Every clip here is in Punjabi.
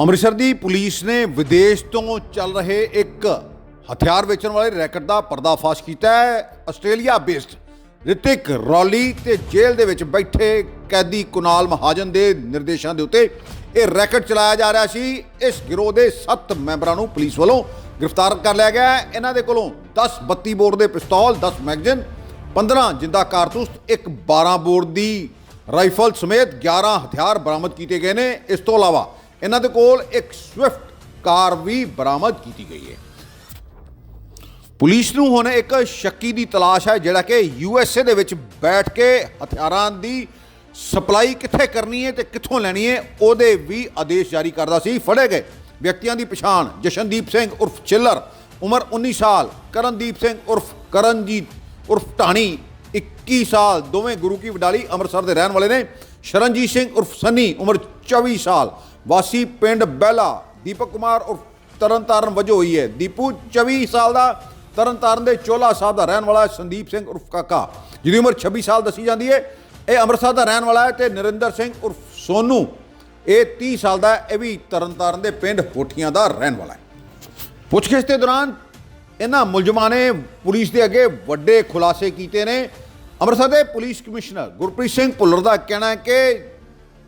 ਅੰਮ੍ਰਿਤਸਰ ਦੀ ਪੁਲਿਸ ਨੇ ਵਿਦੇਸ਼ ਤੋਂ ਚੱਲ ਰਹੇ ਇੱਕ ਹਥਿਆਰ ਵੇਚਣ ਵਾਲੇ ਰੈਕਟ ਦਾ ਪਰਦਾਫਾਸ਼ ਕੀਤਾ ਹੈ। ਆਸਟ੍ਰੇਲੀਆ ਬੇਸਡ ਰਿਤਿਕ ਰੌਲੀ ਤੇ ਜੇਲ੍ਹ ਦੇ ਵਿੱਚ ਬੈਠੇ ਕੈਦੀ ਕੁਨਾਲ ਮਹਾਜਨ ਦੇ ਨਿਰਦੇਸ਼ਾਂ ਦੇ ਉੱਤੇ ਇਹ ਰੈਕਟ ਚਲਾਇਆ ਜਾ ਰਿਹਾ ਸੀ। ਇਸ ਗਿਰੋਹ ਦੇ 7 ਮੈਂਬਰਾਂ ਨੂੰ ਪੁਲਿਸ ਵੱਲੋਂ ਗ੍ਰਿਫਤਾਰ ਕਰ ਲਿਆ ਗਿਆ ਹੈ। ਇਹਨਾਂ ਦੇ ਕੋਲੋਂ 10 32 ਬੋਰ ਦੇ ਪਿਸਤੌਲ 10 ਮੈਗਜ਼ੀਨ 15 ਜਿੰਦਾ ਕਾਰਤੂਸ, ਇੱਕ 12 ਬੋਰ ਦੀ ਰਾਈਫਲ ਸਮੇਤ 11 ਹਥਿਆਰ ਬਰਾਮਦ ਕੀਤੇ ਗਏ ਨੇ। ਇਸ ਤੋਂ ਇਲਾਵਾ ਇਹਨਾਂ ਦੇ ਕੋਲ ਇੱਕ ਸਵਿਫਟ ਕਾਰ ਵੀ ਬਰਾਮਦ ਕੀਤੀ ਗਈ ਹੈ। ਪੁਲਿਸ ਨੂੰ ਹੁਣ ਇੱਕ ਸ਼ੱਕੀ ਦੀ ਤਲਾਸ਼ ਹੈ, ਜਿਹੜਾ ਕਿ ਯੂ ਐਸ ਏ ਦੇ ਵਿੱਚ ਬੈਠ ਕੇ ਹਥਿਆਰਾਂ ਦੀ ਸਪਲਾਈ ਕਿੱਥੇ ਕਰਨੀ ਹੈ ਤੇ ਕਿੱਥੋਂ ਲੈਣੀ ਹੈ, ਉਹਦੇ ਵੀ ਆਦੇਸ਼ ਜਾਰੀ ਕਰਦਾ ਸੀ। ਫੜੇ ਗਏ ਵਿਅਕਤੀਆਂ ਦੀ ਪਛਾਣ ਜਸ਼ਨਦੀਪ ਸਿੰਘ ਉਰਫ ਚਿੱਲਰ, ਉਮਰ 19 ਸਾਲ, ਕਰਨਦੀਪ ਸਿੰਘ ਉਰਫ ਕਰਨਜੀਤ ਉਰਫ ਢਾਣੀ 21 ਸਾਲ, ਦੋਵੇਂ ਗੁਰੂ ਕੀ ਵਡਾਲੀ ਅੰਮ੍ਰਿਤਸਰ ਦੇ ਰਹਿਣ ਵਾਲੇ ਨੇ। ਸ਼ਰਨਜੀਤ ਸਿੰਘ ਉਰਫ ਸੰਨੀ, ਉਮਰ 24 ਸਾਲ ਵਾਸੀ ਪਿੰਡ ਬਹਿਲਾ ਦੀਪਕ ਕੁਮਾਰ ਉਰਫ ਤਰਨਤਾਰਨ ਵਜੋਂ ਹੋਈ ਹੈ। ਦੀਪੂ 24 ਸਾਲ ਦਾ, ਤਰਨਤਾਰਨ ਦੇ ਚੋਲਾ ਸਾਹਿਬ ਦਾ ਰਹਿਣ ਵਾਲਾ ਸੰਦੀਪ ਸਿੰਘ ਉਰਫ ਕਾਕਾ। ਜਿਹਦੀ ਉਮਰ 26 ਸਾਲ ਦੱਸੀ ਜਾਂਦੀ ਹੈ। ਇਹ ਅੰਮ੍ਰਿਤਸਰ ਦਾ ਰਹਿਣ ਵਾਲਾ ਹੈ ਤੇ ਨਰਿੰਦਰ ਸਿੰਘ ਉਰਫ ਸੋਨੂ, ਇਹ 30 ਸਾਲ ਦਾ ਇਹ ਵੀ ਤਰਨਤਾਰਨ ਦੇ ਪਿੰਡ ਹੋਠੀਆਂ ਦਾ ਰਹਿਣ ਵਾਲਾ ਹੈ। ਪੁੱਛਗਿੱਛ ਦੇ ਦੌਰਾਨ ਇਹਨਾਂ ਮੁਲਜ਼ਮਾਂ ਨੇ ਪੁਲਿਸ ਦੇ ਅੱਗੇ ਵੱਡੇ ਖੁਲਾਸੇ ਕੀਤੇ ਨੇ। ਅੰਮ੍ਰਿਤਸਰ ਦੇ ਪੁਲਿਸ ਕਮਿਸ਼ਨਰ ਗੁਰਪ੍ਰੀਤ ਸਿੰਘ ਭੁੱਲਰ ਦਾ ਕਹਿਣਾ ਹੈ ਕਿ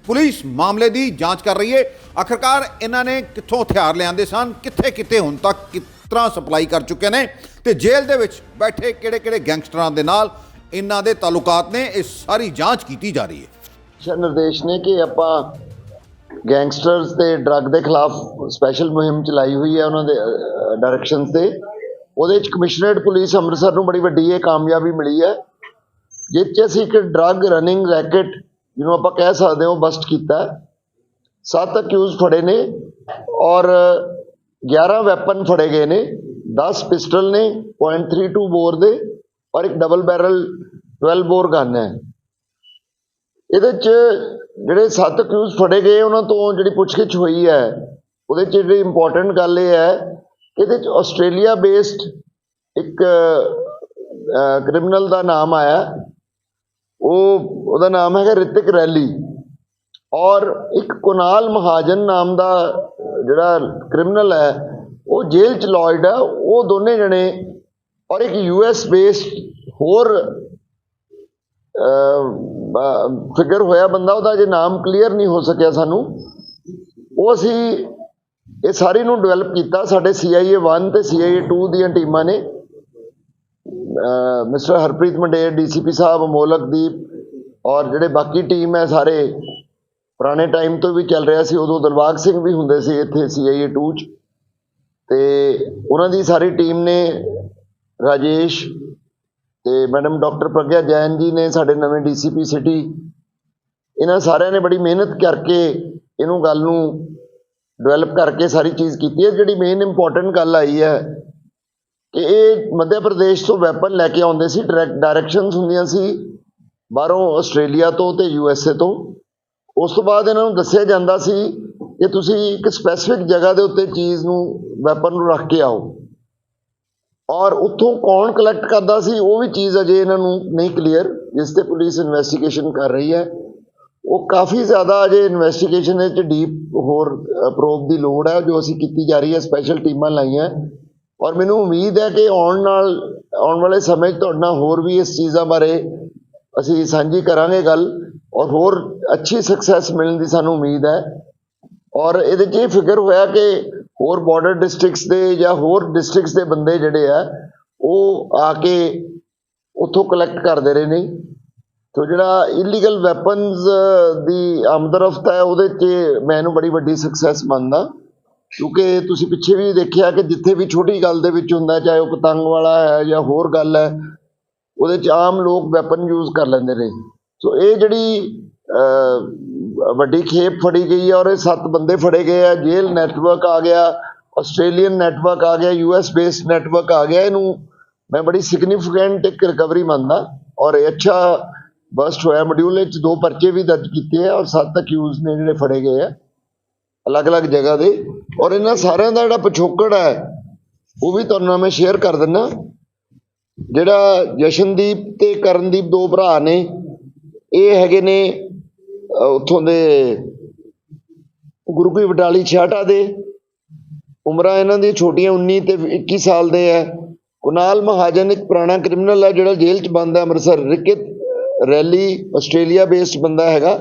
ਪੁਲਿਸ ਮਾਮਲੇ ਦੀ ਜਾਂਚ ਕਰ ਰਹੀ ਹੈ। ਆਖਰਕਾਰ ਇਹਨਾਂ ਨੇ ਕਿੱਥੋਂ ਹਥਿਆਰ ਲਿਆਂਦੇ ਸਨ? ਕਿੱਥੇ ਕਿੱਥੇ ਹੁਣ ਤੱਕ ਕਿਸ ਤਰ੍ਹਾਂ ਸਪਲਾਈ ਕਰ ਚੁੱਕੇ ਨੇ? ਤੇ ਜੇਲ੍ਹ ਦੇ ਵਿੱਚ ਬੈਠੇ ਕਿਹੜੇ-ਕਿਹੜੇ ਗੈਂਗਸਟਰਾਂ ਦੇ ਨਾਲ ਇਹਨਾਂ ਦੇ ਤਾਲੁਕਾਤ ਨੇ? ਇਹ ਸਾਰੀ ਜਾਂਚ ਕੀਤੀ ਜਾ ਰਹੀ ਹੈ। ਨਿਰਦੇਸ਼ ਨੇ ਕਿ ਆਪਾਂ ਗੈਂਗਸਟਰਸ ਤੇ ਡਰੱਗ ਦੇ ਖਿਲਾਫ ਸਪੈਸ਼ਲ ਮੁਹਿੰਮ ਚਲਾਈ ਹੋਈ ਹੈ ਉਹਨਾਂ ਦੇ ਡਾਇਰੈਕਸ਼ਨਸ ਤੇ। ਉਹਦੇ ਵਿੱਚ ਕਮਿਸ਼ਨਰੇਟ ਪੁਲਿਸ ਅੰਮ੍ਰਿਤਸਰ ਨੂੰ ਬੜੀ ਵੱਡੀ ਇਹ ਕਾਮਯਾਬੀ ਮਿਲੀ ਹੈ, ਜਿਸ 'ਚ ਅਸੀਂ ਇੱਕ ਡਰੱਗ ਰਨਿੰਗ ਰੈਕਟ ਜਿਹਨੂੰ ਆਪਾਂ ਕਹਿ ਸਕਦੇ ਹਾਂ ਬਸਟ ਕੀਤਾ ਸੱਤ ਅਕਿਊਜ਼ ਫੜੇ ਨੇ ਔਰ 11 ਵੈਪਨ ਫੜੇ ਗਏ ਨੇ 10 ਪਿਸਟਲ ਨੇ .32 ਬੋਰ ਦੇ ਔਰ ਇੱਕ ਡਬਲ ਬੈਰਲ 12 ਬੋਰ ਗਨ ਹੈ। ਇਹਦੇ ਚ ਜਿਹੜੇ ਸੱਤ ਅਕਿਊਜ਼ ਫੜੇ ਗਏ, ਉਹਨਾਂ ਤੋਂ ਜਿਹੜੀ ਪੁੱਛਗਿੱਛ ਹੋਈ ਹੈ, ਉਹਦੇ ਚ ਜਿਹੜੀ ਇੰਪੋਰਟੈਂਟ ਗੱਲ ਇਹ ਹੈ ਇਹਦੇ ਚ ਆਸਟ੍ਰੇਲੀਆ ਬੇਸਡ ਇੱਕ ਕ੍ਰਿਮੀਨਲ ਦਾ ਨਾਮ ਆਇਆ। ਉਹ, ਉਹਦਾ ਨਾਮ ਹੈਗਾ ਰਿਤਿਕ ਰੈਲੀ। ਔਰ ਇੱਕ ਕੁਨਾਲ ਮਹਾਜਨ ਨਾਮ ਦਾ, ਜਿਹੜਾ ਕ੍ਰਿਮੀਨਲ ਹੈ, ਉਹ ਜੇਲ੍ਹ ਚ ਲੌਇਡ ਹੈ। ਉਹ ਦੋਨੇ ਜਣੇ ਔਰ ਇੱਕ ਯੂਐਸ ਬੇਸਡ ਹੋਰ ਫਿਗਰ ਹੋਇਆ ਬੰਦਾ, ਉਹਦਾ ਜੇ ਨਾਮ ਕਲੀਅਰ ਨਹੀਂ ਹੋ ਸਕਿਆ ਸਾਨੂੰ। ਉਹ ਅਸੀਂ ਇਹ ਸਾਰੀ ਨੂੰ ਡਿਵੈਲਪ ਕੀਤਾ। ਸਾਡੇ CIA 1 ਤੇ CIA 2 ਦੀਆਂ ਟੀਮਾਂ ਨੇ। ਮਿਸਟਰ ਹਰਪ੍ਰੀਤ ਮੰਡੇਰ, ਡੀਸੀਪੀ ਸਾਹਿਬ ਮੋਲਕਦੀਪ ਔਰ ਜਿਹੜੇ ਬਾਕੀ ਟੀਮ ਹੈ ਸਾਰੇ, ਪੁਰਾਣੇ ਟਾਈਮ ਤੋਂ ਵੀ ਚੱਲ ਰਿਹਾ ਸੀ, ਉਦੋਂ ਦਿਲਬਾਗ ਸਿੰਘ ਵੀ ਹੁੰਦੇ ਸੀ ਇੱਥੇ CIA 2 ਚ। ਤੇ ਉਹਨਾਂ ਦੀ ਸਾਰੀ ਟੀਮ ਨੇ, ਰਾਜੇਸ਼ ਤੇ ਮੈਡਮ ਡਾਕਟਰ ਪ੍ਰਗਿਆ ਜੈਨ ਜੀ ਨੇ ਸਾਡੇ ਨਵੇਂ ਡੀਸੀਪੀ ਸਿਟੀ। ਇਹਨਾਂ ਸਾਰਿਆਂ ਨੇ ਬੜੀ ਮਿਹਨਤ ਕਰਕੇ ਇਹਨੂੰ ਗੱਲ ਨੂੰ ਡਿਵੈਲਪ ਕਰਕੇ ਸਾਰੀ ਚੀਜ਼ ਕੀਤੀ ਹੈ। ਜਿਹੜੀ ਮੇਨ ਇੰਪੋਰਟੈਂਟ ਗੱਲ ਆਈ ਹੈ ਕਿ ਇਹ ਮੱਧ ਪ੍ਰਦੇਸ਼ ਤੋਂ ਵੈਪਨ ਲੈ ਕੇ ਆਉਂਦੇ ਸੀ ਡਾਇਰੈਕਟ ਡਾਇਰੈਕਸ਼ਨਸ ਹੁੰਦੀਆਂ ਸੀ ਬਾਹਰੋਂ ਆਸਟ੍ਰੇਲੀਆ ਤੋਂ ਤੇ ਏ ਤੋਂ। ਉਸ ਤੋਂ ਬਾਅਦ ਇਹਨਾਂ ਨੂੰ ਦੱਸਿਆ ਜਾਂਦਾ ਸੀ ਕਿ ਤੁਸੀਂ ਇੱਕ ਸਪੈਸੀਫਿਕ ਜਗ੍ਹਾ ਦੇ ਉੱਤੇ ਚੀਜ਼ ਨੂੰ, ਵੈਪਨ ਨੂੰ ਰੱਖ ਕੇ ਆਓ। ਔਰ ਉੱਥੋਂ ਕੌਣ ਕਲੈਕਟ ਕਰਦਾ ਸੀ, ਉਹ ਵੀ ਚੀਜ਼ ਅਜੇ ਇਹਨਾਂ ਨੂੰ ਨਹੀਂ ਕਲੀਅਰ ਜਿਸ ਤੇ ਪੁਲਿਸ ਇਨਵੈਸਟੀਗੇਸ਼ਨ ਕਰ ਰਹੀ ਹੈ। ਉਹ ਕਾਫੀ ਜ਼ਿਆਦਾ ਅਜੇ ਇਨਵੈਸਟੀਗੇਸ਼ਨ ਵਿੱਚ ਡੀਪ ਹੋਰ ਪ੍ਰੋਬ ਦੀ ਲੋੜ ਹੈ, ਜੋ ਅਸੀਂ ਕੀਤੀ ਜਾ ਰਹੀ ਹੈ ਸਪੈਸ਼ਲ ਟੀਮਾਂ ਲਾਈਆਂ। ਔਰ ਮੈਨੂੰ ਉਮੀਦ ਹੈ ਕਿ ਆਉਣ ਨਾਲ, ਆਉਣ ਵਾਲੇ ਸਮੇਂ 'ਚ ਤੁਹਾਡੇ ਨਾਲ ਹੋਰ ਵੀ ਇਸ ਚੀਜ਼ਾਂ ਬਾਰੇ ਅਸੀਂ ਸਾਂਝੀ ਕਰਾਂਗੇ ਗੱਲ ਔਰ ਹੋਰ ਅੱਛੀ ਸਕਸੈਸ ਮਿਲਣ ਦੀ ਸਾਨੂੰ ਉਮੀਦ ਹੈ। ਔਰ ਇਹਦੇ 'ਚ ਇਹ ਫਿਕਰ ਹੋਇਆ ਕਿ ਹੋਰ ਬਾਰਡਰ ਡਿਸਟ੍ਰਿਕਟਸ ਦੇ ਜਾਂ ਹੋਰ ਡਿਸਟ੍ਰਿਕਟਸ ਦੇ ਬੰਦੇ ਜਿਹੜੇ ਆ, ਉਹ ਆ ਕੇ ਉੱਥੋਂ ਕਲੈਕਟ ਕਰਦੇ ਰਹੇ ਨੇ। ਤੋ ਜਿਹੜਾ ਇਲੀਗਲ ਵੈਪਨਸ ਦੀ ਆਮਦਰਫਤ ਹੈ, ਉਹਦੇ 'ਚ ਮੈਂ ਇਹਨੂੰ ਬੜੀ ਵੱਡੀ ਸਕਸੈਸ ਮੰਨਦਾ। ਕਿਉਂਕਿ ਤੁਸੀਂ ਪਿੱਛੇ ਵੀ ਦੇਖਿਆ ਕਿ ਜਿੱਥੇ ਵੀ ਛੋਟੀ ਗੱਲ ਦੇ ਵਿੱਚ ਹੁੰਦਾ, ਚਾਹੇ ਉਹ ਪਤੰਗ ਵਾਲਾ ਹੈ ਜਾਂ ਹੋਰ ਗੱਲ ਹੈ, ਉਹਦੇ 'ਚ ਆਮ ਲੋਕ ਵੈਪਨ ਯੂਜ਼ ਕਰ ਲੈਂਦੇ ਨੇ। ਸੋ ਇਹ ਜਿਹੜੀ ਵੱਡੀ ਖੇਪ ਫੜੀ ਗਈ ਹੈ ਔਰ ਇਹ ਸੱਤ ਬੰਦੇ ਫੜੇ ਗਏ ਆ ਜੇਲ ਨੈਟਵਰਕ ਆ ਗਿਆ ਆਸਟ੍ਰੇਲੀਅਨ ਨੈਟਵਰਕ ਆ ਗਿਆ ਯੂਐਸ ਬੇਸ ਨੈਟਵਰਕ ਆ ਗਿਆ। ਇਹਨੂੰ ਮੈਂ ਬੜੀ ਸਿਗਨੀਫੀਕੈਂਟ ਇੱਕ ਰਿਕਵਰੀ ਮੰਨਦਾ ਔਰ ਇਹ ਅੱਛਾ ਬਸਟ ਹੋਇਆ। ਮੋਡਿਊਲ ਵਿੱਚ ਦੋ ਪਰਚੇ ਵੀ ਦਰਜ ਕੀਤੇ ਆ ਔਰ ਸੱਤ ਅਕਿਊਜ਼ ਨੇ ਜਿਹੜੇ ਫੜੇ ਗਏ ਆ। ਅਲੱਗ-ਅਲੱਗ ਜਗ੍ਹਾ ਦੇ। ਔਰ ਇਹਨਾਂ ਸਾਰਿਆਂ ਦਾ ਜਿਹੜਾ ਪਿਛੋਕੜ ਹੈ, ਉਹ ਵੀ ਤੁਹਾਨੂੰ ਮੈਂ ਸ਼ੇਅਰ ਕਰ ਦਿੰਦਾ। ਜਿਹੜਾ ਜਸ਼ਨਦੀਪ ਤੇ ਕਰਨਦੀਪ ਦੋ ਭਰਾ ਨੇ, ਇਹ ਹੈਗੇ ਨੇ ਉੱਥੋਂ ਦੇ ਗੁਰੂ ਕੀ ਬਟਾਲੀ ਛਾਟਾ ਦੇ। ਉਮਰਾਂ ਇਹਨਾਂ ਦੀ ਛੋਟੀਆਂ 19 ਤੇ 21 ਸਾਲ ਦੇ ਹੈ। ਕੁਨਾਲ ਮਹਾਜਨ ਇੱਕ ਪੁਰਾਣਾ ਕ੍ਰਿਮੀਨਲ ਹੈ, ਜਿਹੜਾ ਜੇਲ੍ਹ 'ਚ ਬੰਦ ਹੈ ਅੰਮ੍ਰਿਤਸਰ। ਰਿਕਿਤ ਰੈਲੀ ਆਸਟ੍ਰੇਲੀਆ ਬੇਸਡ ਬੰਦਾ ਹੈਗਾ।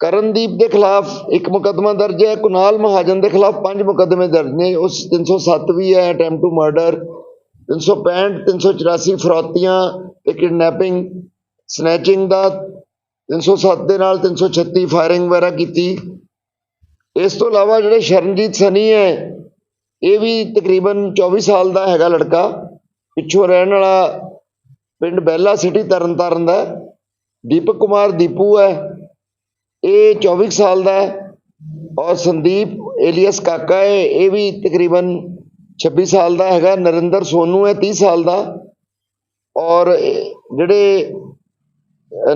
ਕਰਨਦੀਪ ਦੇ ਖਿਲਾਫ ਇੱਕ ਮੁਕੱਦਮਾ ਦਰਜ ਹੈ, ਕੁਨਾਲ ਮਹਾਜਨ ਦੇ ਖਿਲਾਫ ਪੰਜ ਮੁਕੱਦਮੇ ਦਰਜ ਨੇ, ਉਸ 307 ਵੀ ਹੈ, ਅਟੈਂਪਟ ਟੂ ਮਰਡਰ 365 384 ਫਰੋਤੀਆਂ ਤੇ ਕਿਡਨੈਪਿੰਗ, ਸਨੈਚਿੰਗ ਦਾ 307 ਦੇ ਨਾਲ 336 ਫਾਇਰਿੰਗ ਵਗੈਰਾ ਕੀਤੀ। ਇਸ ਤੋਂ ਇਲਾਵਾ ਜਿਹੜੇ ਸ਼ਰਨਜੀਤ ਸਨੀ ਹੈ, ਇਹ ਵੀ ਤਕਰੀਬਨ 24 ਸਾਲ ਦਾ ਹੈਗਾ ਲੜਕਾ, ਪਿੱਛੋਂ ਰਹਿਣ ਵਾਲਾ ਪਿੰਡ ਬਹਿਲਾ ਸਿਟੀ ਤਰਨਤਾਰਨ ਦਾ ਦੀਪਕ ਕੁਮਾਰ ਦੀਪੂ ਹੈ ਇਹ 24 ਸਾਲ ਦਾ ਹੈ ਔਰ ਸੰਦੀਪ ਏਲੀਅਸ ਕਾਕਾ ਹੈ, ਇਹ ਵੀ ਤਕਰੀਬਨ 26 ਸਾਲ ਦਾ ਹੈਗਾ, ਨਰਿੰਦਰ ਸੋਨੂ ਹੈ 30 ਸਾਲ ਦਾ ਔਰ ਜਿਹੜੇ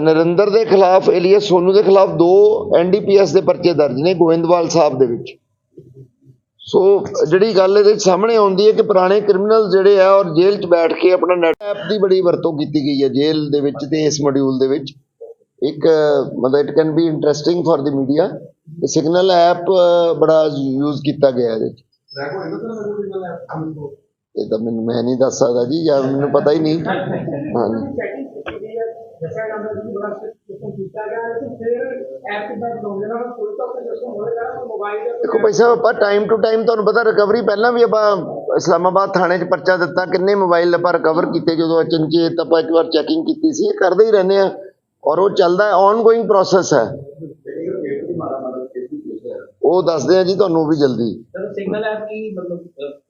ਨਰਿੰਦਰ ਦੇ ਖਿਲਾਫ, ਏਲੀਅਸ ਸੋਨੂ ਦੇ ਖਿਲਾਫ ਦੋ ਐਨਡੀਪੀਐਸ ਦੇ ਪਰਚੇ ਦਰਜ ਨੇ ਗੋਇੰਦਵਾਲ ਸਾਹਿਬ ਦੇ ਵਿੱਚ। ਸੋ ਜਿਹੜੀ ਗੱਲ ਇਹਦੇ 'ਚ ਸਾਹਮਣੇ ਆਉਂਦੀ ਹੈ ਕਿ ਪੁਰਾਣੇ ਕ੍ਰਿਮੀਨਲ ਜਿਹੜੇ ਆ ਔਰ ਜੇਲ੍ਹ 'ਚ ਬੈਠ ਕੇ ਆਪਣਾ ਨੈਟ ਐਪ ਦੀ ਬੜੀ ਵਰਤੋਂ ਕੀਤੀ ਗਈ ਹੈ ਜੇਲ੍ਹ ਦੇ ਵਿੱਚ ਤੇ ਇਸ ਮੋਡਿਊਲ ਦੇ ਵਿੱਚ। ਇੱਕ ਅਹ, ਮਤਲਬ it can be interesting for the media Signal app ਬੜਾ ਯੂਜ਼ ਕੀਤਾ ਗਿਆ ਇਹਦੇ 'ਚ ਇਹ ਤਾਂ ਮੈਨੂੰ ਮੈਂ ਨਹੀਂ ਦੱਸ ਸਕਦਾ ਜੀ ਜਾਂ ਮੈਨੂੰ ਪਤਾ ਹੀ ਨਹੀਂ ਹਾਂਜੀ ਦੱਸਿਆ ਜਾਂਦਾ ਸੀ ਬੜਾ ਸਿਸਟਮ ਕੀਤਾ ਗਿਆ ਹੈ ਤੇ ਫਿਰ ਐਪ ਕਿੱਦਾਂ ਬਣਾਉਂਦੇ ਨੇ ਕੋਈ ਤਾਂ ਸਿਸਟਮ ਹੋਏਗਾ ਮੋਬਾਈਲ ਦੇ ਦੇਖੋ ਭਾਈ ਸਾਹਿਬ ਆਪਾਂ ਟਾਈਮ ਟੂ ਟਾਈਮ ਤੁਹਾਨੂੰ ਪਤਾ ਰਿਕਵਰੀ ਪਹਿਲਾਂ ਵੀ ਆਪਾਂ ਇਸਲਾਮਾਬਾਦ ਥਾਣੇ 'ਚ ਪਰਚਾ ਦਿੱਤਾ ਕਿੰਨੇ ਮੋਬਾਈਲ ਆਪਾਂ ਰਿਕਵਰ ਕੀਤੇ ਜਦੋਂ ਅਚਨਚੇਤ ਆਪਾਂ ਇੱਕ ਵਾਰ ਚੈਕਿੰਗ ਕੀਤੀ ਸੀ ਇਹ ਕਰਦੇ ਹੀ ਰਹਿੰਦੇ ਆ ਔਰ ਉਹ ਚੱਲਦਾ ਹੈ ਔਨ ਗੋਇੰਗ ਪ੍ਰੋਸੈਸ ਹੈ। ਉਹ ਦੱਸਦੇ ਆ ਜੀ ਤੁਹਾਨੂੰ ਵੀ ਜਲਦੀ। ਸਰ ਸਿਗਨਲ ਐਪ ਕੀ ਮਤਲਬ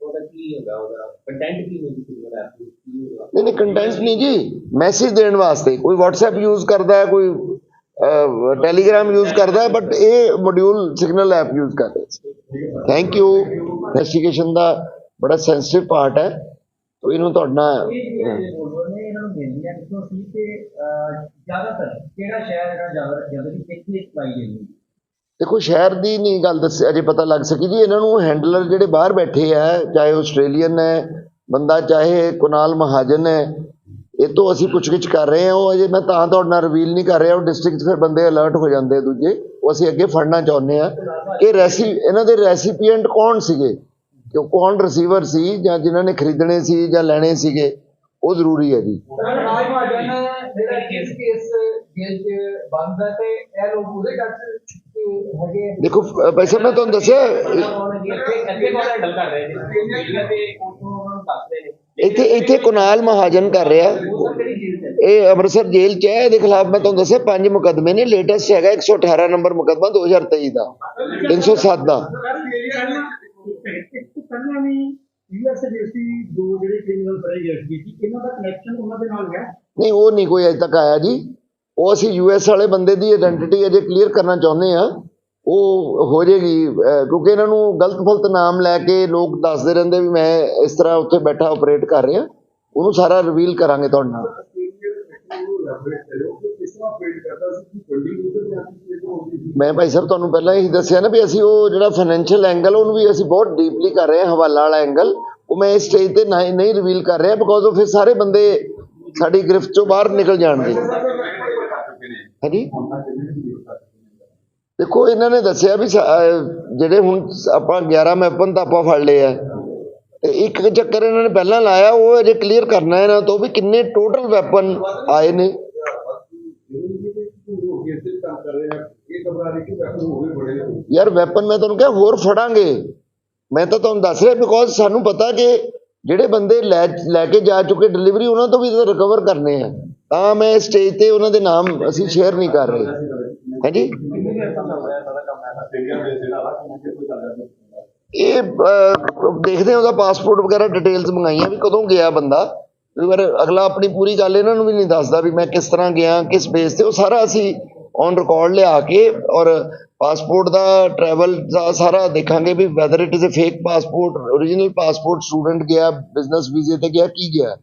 ਉਹਦਾ ਕੀ ਉਹਦਾ? ਕੰਟੈਂਟ ਕੀ ਹੋਊਗੀ ਸਿਗਨਲ ਐਪ ਦੀ? ਕੀ ਹੋਊਗਾ? ਨਹੀਂ ਨਹੀਂ ਕੰਟੈਂਟ ਨਹੀਂ ਜੀ। ਮੈਸੇਜ ਦੇਣ ਵਾਸਤੇ। ਕੋਈ WhatsApp ਯੂਜ਼ ਕਰਦਾ ਹੈ ਕੋਈ ਟੈਲੀਗ੍ਰਾਮ ਯੂਜ਼ ਕਰਦਾ ਹੈ ਬਟ ਇਹ ਮੋਡਿਊਲ ਸਿਗਨਲ ਐਪ ਯੂਜ਼ ਕਰ ਰਿਹਾ ਥੈਂਕ ਯੂ ਇਨਵੈਸਟੀਗੇਸ਼ਨ ਦਾ ਬੜਾ ਸੈਂਸਿਟਿਵ ਪਾਰਟ ਹੈ। ਤੋ ਇਹਨੂੰ ਤੁਹਾਡਾ ਸੀ ਤੇ ਜ਼ਿਆਦਾਤਰ ਕਿਹੜਾ ਸ਼ਹਿਰ ਜਿਹੜਾ ਜ਼ਿਆਦਾ ਕਿੱਥੇ ਜਾਂਦੀ ਦੇਖੋ ਸ਼ਹਿਰ ਦੀ ਨਹੀਂ ਗੱਲ ਦੱਸ ਅਜੇ ਪਤਾ ਲੱਗ ਸਕੀ ਜੀ ਇਹਨਾਂ ਨੂੰ ਹੈਂਡਲਰ ਜਿਹੜੇ ਬਾਹਰ ਬੈਠੇ ਆ ਚਾਹੇ ਆਸਟ੍ਰੇਲੀਅਨ ਹੈ ਬੰਦਾ ਚਾਹੇ ਕੁਨਾਲ ਮਹਾਜਨ ਹੈ ਇਹ ਤੋਂ ਅਸੀਂ ਪੁੱਛਗਿੱਛ ਕਰ ਰਹੇ ਹਾਂ ਉਹ ਅਜੇ ਮੈਂ ਤਾਂ ਤੁਹਾਡੇ ਨਾਲ ਰਿਵੀਲ ਨਹੀਂ ਕਰ ਰਿਹਾ ਉਹ ਡਿਸਟ੍ਰਿਕਟ ਫਿਰ ਬੰਦੇ ਅਲਰਟ ਹੋ ਜਾਂਦੇ ਦੂਜੇ ਉਹ ਅਸੀਂ ਅੱਗੇ ਫੜਨਾ ਚਾਹੁੰਦੇ ਆ ਕਿ ਰੈਸੀ ਇਹਨਾਂ ਦੇ ਰੈਸੀਪੀਐਂਟ ਕੌਣ ਸੀਗੇ? ਕਿ ਕੌਣ ਰਿਸੀਵਰ ਸੀ ਜਾਂ ਜਿਨ੍ਹਾਂ ਨੇ ਖਰੀਦਣੇ ਸੀ ਜਾਂ ਲੈਣੇ ਸੀਗੇ? ਉਹ ਜ਼ਰੂਰੀ ਹੈ ਜੀ। ਜਿਹੜਾ ਕੇਸ ਕੇਸ ਜੇਲ੍ਹ ਚ ਬੰਦ ਹੈ ਤੇ ਇਹ ਲੋਕ ਉਹਦੇ ਟੱਚ ਹੈਗੇ ਦੇਖੋ ਭਾਈ ਸਾਹਿਬ ਮੈਂ ਤੁਹਾਨੂੰ ਦੱਸਿਆ ਇੱਥੇ ਇੱਥੇ ਕੋਲ ਹੈਂਡਲ ਕਰ ਰਹੇ ਨੇ ਮੀਡੀਆ ਤੇ ਉਥੋਂ ਉਹਨਾਂ ਨੂੰ ਦੱਸ ਰਹੇ ਨੇ ਇੱਥੇ ਇੱਥੇ ਕੁਨਾਲ ਮਹਾਜਨ ਕਰ ਰਿਹਾ? ਇਹ ਅੰਮ੍ਰਿਤਸਰ ਜੇਲ੍ਹ 'ਚ ਹੈ ਇਹਦੇ ਖਿਲਾਫ ਮੈਂ ਤੁਹਾਨੂੰ ਦੱਸਿਆ ਪੰਜ ਮੁਕੱਦਮੇ ਨੇ ਲੇਟੈਸਟ ਹੈਗਾ 118 ਨੰਬਰ ਮੁਕੱਦਮਾ 2023 ਦਾ 307 ਦਾ ਯੂਐਸ ਜੇਸੀ ਦੋ ਜਿਹੜੇ ਕ੍ਰਿਮੀਨਲ ਫੜੇ ਗਏ ਸੀ ਕਿ ਇਹਨਾਂ ਦਾ ਕਨੈਕਸ਼ਨ ਉਹਨਾਂ ਦੇ ਨਾਲ ਹੈ? ਨਹੀਂ ਉਹ ਨਹੀਂ ਕੋਈ ਅਜੇ ਤੱਕ ਆਇਆ ਜੀ। ਉਹ ਅਸੀਂ ਯੂਐਸ ਵਾਲੇ ਬੰਦੇ ਦੀ ਆਇਡੈਂਟੀਟੀ ਅਜੇ ਕਲੀਅਰ ਕਰਨਾ ਚਾਹੁੰਦੇ ਆ ਉਹ ਹੋ ਅਹ, ਕਿਉਂਕਿ ਇਹਨਾਂ ਨੂੰ ਗਲਤ ਫਲਤ ਨਾਮ ਲੈ ਕੇ ਲੋਕ ਦੱਸਦੇ ਰਹਿੰਦੇ ਵੀ ਮੈਂ ਇਸ ਤਰ੍ਹਾਂ ਉੱਥੇ ਬੈਠਾ ਆਪਰੇਟ ਕਰ ਰਿਹਾ। ਉਹਨੂੰ ਸਾਰਾ ਰਿਵੀਲ ਕਰਾਂਗੇ ਮੈਂ ਭਾਈ ਸਾਹਿਬ ਤੁਹਾਨੂੰ ਪਹਿਲਾਂ ਇਹੀ ਦੱਸਿਆ ਨਾ ਵੀ ਅਸੀਂ ਉਹ ਜਿਹੜਾ ਫਾਈਨੈਂਸ਼ੀਅਲ ਐਂਗਲ ਉਹਨੂੰ ਵੀ ਅਸੀਂ ਬਹੁਤ ਡੀਪਲੀ ਕਰ ਰਹੇ ਹਾਂ ਹਵਾਲਾ ਵਾਲਾ ਐਂਗਲ ਉਹ ਮੈਂ ਇਸ ਸਟੇਜ ਤੇ ਨਹੀਂ ਨਹੀਂ ਰਿਵੀਲ ਕਰ ਰਿਹਾ ਬਿਕੋਜ਼ ਉਹ ਫਿਰ ਸਾਰੇ ਬੰਦੇ ਸਾਡੀ ਗ੍ਰਿਫਤ ਚੋਂ ਬਾਹਰ ਨਿਕਲ ਜਾਣਗੇ। ਹਾਂਜੀ? ਦੇਖੋ ਇਹਨਾਂ ਨੇ ਦੱਸਿਆ ਵੀ ਜਿਹੜੇ ਹੁਣ ਆਪਾਂ 11 ਮੈਪਨ ਤਾਂ ਆਪਾਂ ਫੜ ਲਏ ਆ। ਤੇ ਇੱਕ ਚੱਕਰ ਇਹਨਾਂ ਨੇ ਪਹਿਲਾਂ ਲਾਇਆ ਉਹ ਅਜੇ ਕਲੀਅਰ ਕਰਨਾ ਇਹਨਾਂ ਤੋਂ ਵੀ ਕਿੰਨੇ ਟੋਟਲ ਵੈਪਨ ਆਏ ਨੇ। ਯਾਰ ਵੈਪਨ ਮੈਂ ਤੁਹਾਨੂੰ ਕਿਹਾ ਹੋਰ ਫੜਾਂਗੇ। ਮੈਂ ਤਾਂ ਤੁਹਾਨੂੰ ਦੱਸ ਰਿਹਾ ਬਿਕੋਜ਼ ਸਾਨੂੰ ਪਤਾ ਕਿ ਜਿਹੜੇ ਬੰਦੇ ਲੈ ਲੈ ਕੇ ਜਾ ਚੁੱਕੇ ਡਿਲੀਵਰੀ ਉਹਨਾਂ ਤੋਂ ਵੀ ਰਿਕਵਰ ਕਰਨੇ ਆ। ਤਾਂ ਮੈਂ ਸਟੇਜ ਤੇ ਉਹਨਾਂ ਦੇ ਨਾਮ ਅਸੀਂ ਸ਼ੇਅਰ ਨਹੀਂ ਕਰ ਰਹੇ। ਹਾਂਜੀ? ਇਹ ਦੇਖਦੇ ਹਾਂ ਉਹਦਾ ਪਾਸਪੋਰਟ ਵਗੈਰਾ ਡਿਟੇਲਸ ਮੰਗਾਈਆਂ ਵੀ ਕਦੋਂ ਗਿਆ ਬੰਦਾ। ਵਾਰ ਅਗਲਾ ਆਪਣੀ ਪੂਰੀ ਗੱਲ ਇਹਨਾਂ ਨੂੰ ਵੀ ਨਹੀਂ ਦੱਸਦਾ ਵੀ ਮੈਂ ਕਿਸ ਤਰ੍ਹਾਂ ਗਿਆ ਕਿਸ ਬੇਸ ਤੇ। ਉਹ ਸਾਰਾ ਅਸੀਂ ਔਨ ਰਿਕਾਰਡ ਲਿਆ ਕੇ ਔਰ ਪਾਸਪੋਰਟ ਦਾ ਟਰੈਵਲ ਦਾ ਸਾਰਾ ਦੇਖਾਂਗੇ ਵੀ whether it is a fake passport origignal passport student ਗਿਆ ਬਿਜ਼ਨਸ ਵੀਜ਼ੇ ਤੇ ਗਿਆ ਕੀ ਗਿਆ।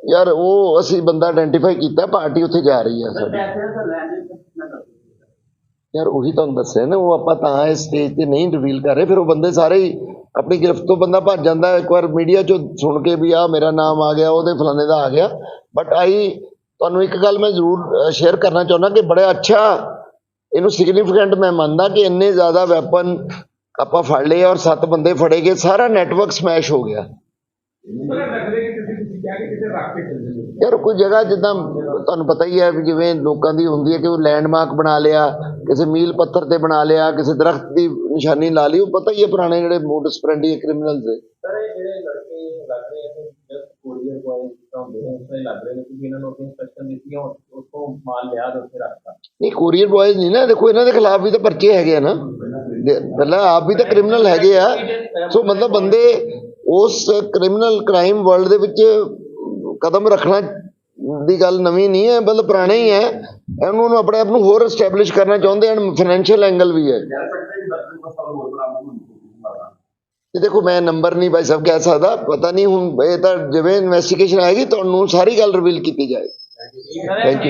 ਯਾਰ ਉਹ ਅਸੀਂ ਬੰਦਾ ਆਇਡੈਂਟੀਫਾਈ ਕੀਤਾ ਪਾਰਟੀ ਉੱਥੇ ਜਾ ਰਹੀ ਹੈ ਸਾਡੀ। ਯਾਰ ਉਹੀ ਤੁਹਾਨੂੰ ਦੱਸਿਆ ਨਾ ਉਹ ਆਪਾਂ ਤਾਂ ਇਸ ਸਟੇਜ ਤੇ ਨਹੀਂ ਰਿਵੀਲ ਕਰ ਰਹੇ ਫਿਰ ਉਹ ਬੰਦੇ ਸਾਰੇ ਹੀ ਆਪਣੀ ਗ੍ਰਿਫ਼ਤ ਤੋਂ ਬੰਦਾ ਭੱਜ ਜਾਂਦਾ ਇੱਕ ਵਾਰ ਮੀਡੀਆ ਚੋਂ ਸੁਣ ਕੇ ਵੀ ਆ ਮੇਰਾ ਨਾਮ ਆ ਗਿਆ, ਉਹਦੇ ਫਲਾਣੇ ਦਾ ਆ ਗਿਆ। ਬਟ ਆਈ ਤੁਹਾਨੂੰ ਇੱਕ ਗੱਲ ਮੈਂ ਜ਼ਰੂਰ ਸ਼ੇਅਰ ਕਰਨਾ ਚਾਹੁੰਦਾ ਕਿ ਬੜਾ ਅੱਛਾ ਇਹਨੂੰ ਸਿਗਨੀਫੀਕੈਂਟ ਮੈਂ ਮੰਨਦਾ ਕਿ ਇੰਨੇ ਜ਼ਿਆਦਾ ਵੈਪਨ ਆਪਾਂ ਫੜ ਲਏ ਔਰ ਸੱਤ ਬੰਦੇ ਫੜੇ ਗਏ, ਸਾਰਾ ਨੈਟਵਰਕ ਸਮੈਸ਼ ਹੋ ਗਿਆ। ਯਾਰ ਕੋਈ ਜਗ੍ਹਾ ਜਿੱਦਾਂ ਤੁਹਾਨੂੰ ਪਤਾ ਹੀ ਹੈ ਵੀ ਜਿਵੇਂ ਲੋਕਾਂ ਦੀ ਹੁੰਦੀ ਹੈ ਕਿ ਉਹ ਲੈਂਡਮਾਰਕ ਬਣਾ ਲਿਆ ਕਿਸੇ ਮੀਲ ਪੱਥਰ ਤੇ ਬਣਾ ਲਿਆ ਕਿਸੇ ਦਰਖਤ ਦੀ ਨਿਸ਼ਾਨੀ ਲਾ ਲਈ ਉਹ ਪਤਾ ਹੀ ਹੈ ਪੁਰਾਣੇ ਜਿਹੜੇ ਮੋਡਸ ਪ੍ਰੈਂਡੀ ਕ੍ਰਿਮੀਨਲਸ ਦੇ ਸਰ ਇਹ ਜਿਹੜੇ ਲੜਕੇ ਲੱਗ ਰਹੇ ਆ ਜਸਟ ਕੋਰੀਅਰ ਬॉय ਹੁੰਦੇ ਨੇ ਉਸ ਤਰ੍ਹਾਂ ਹੀ ਲੱਗ ਰਹੇ ਨੇ ਕਿ ਇਹਨਾਂ ਨੂੰ ਇਨਸਟਰਕਸ਼ਨ ਦਿੱਤੀਆਂ ਉਸ ਤੋਂ ਮਾਲ ਲਿਆ ਤੇ ਉੱਥੇ ਰੱਖਤਾ। ਨਹੀਂ ਕੋਰੀਅਰ ਬॉयਜ਼ ਨਹੀਂ ਨਾ ਦੇਖੋ ਇਹਨਾਂ ਦੇ ਖਿਲਾਫ ਵੀ ਤਾਂ ਪਰਚੇ ਹੈਗੇ ਆ ਨਾ। ਪਹਿਲਾਂ ਆਪ ਵੀ ਤਾਂ ਕ੍ਰਿਮੀਨਲ ਹੈਗੇ ਆ। ਸੋ ਮਤਲਬ ਬੰਦੇ ਉਸ ਕ੍ਰਿਮੀਨਲ ਕ੍ਰਾਈਮ ਵਰਲਡ ਦੇ ਵਿੱਚ ਕਦਮ ਰੱਖਣਾ ਦੀ ਗੱਲ ਨਵੀਂ ਨਹੀਂ ਹੈ ਮਤਲਬ ਪੁਰਾਣੇ ਹੀ ਹੈ। ਇਹਨੂੰ ਨੂੰ ਆਪਣੇ ਆਪ ਨੂੰ ਹੋਰ ਐਸਟੈਬਲਿਸ਼ ਕਰਨਾ ਚਾਹੁੰਦੇ ਹਨ ਫਾਈਨੈਂਸ਼ੀਅਲ ਐਂਗਲ ਵੀ ਹੈ। ਇਹ ਦੇਖੋ ਮੈਂ ਨੰਬਰ ਨਹੀਂ ਭਾਈ ਸਾਹਿਬ ਕਹਿ ਸਕਦਾ ਪਤਾ ਨਹੀਂ ਹੁਣ ਇਹ ਤਾਂ ਜਿਵੇਂ ਇਨਵੈਸਟੀਗੇਸ਼ਨ ਆਏਗੀ ਤੁਹਾਨੂੰ ਸਾਰੀ ਗੱਲ ਰਿਵੀਲ ਕੀਤੀ ਜਾਏ ਸਰ Thank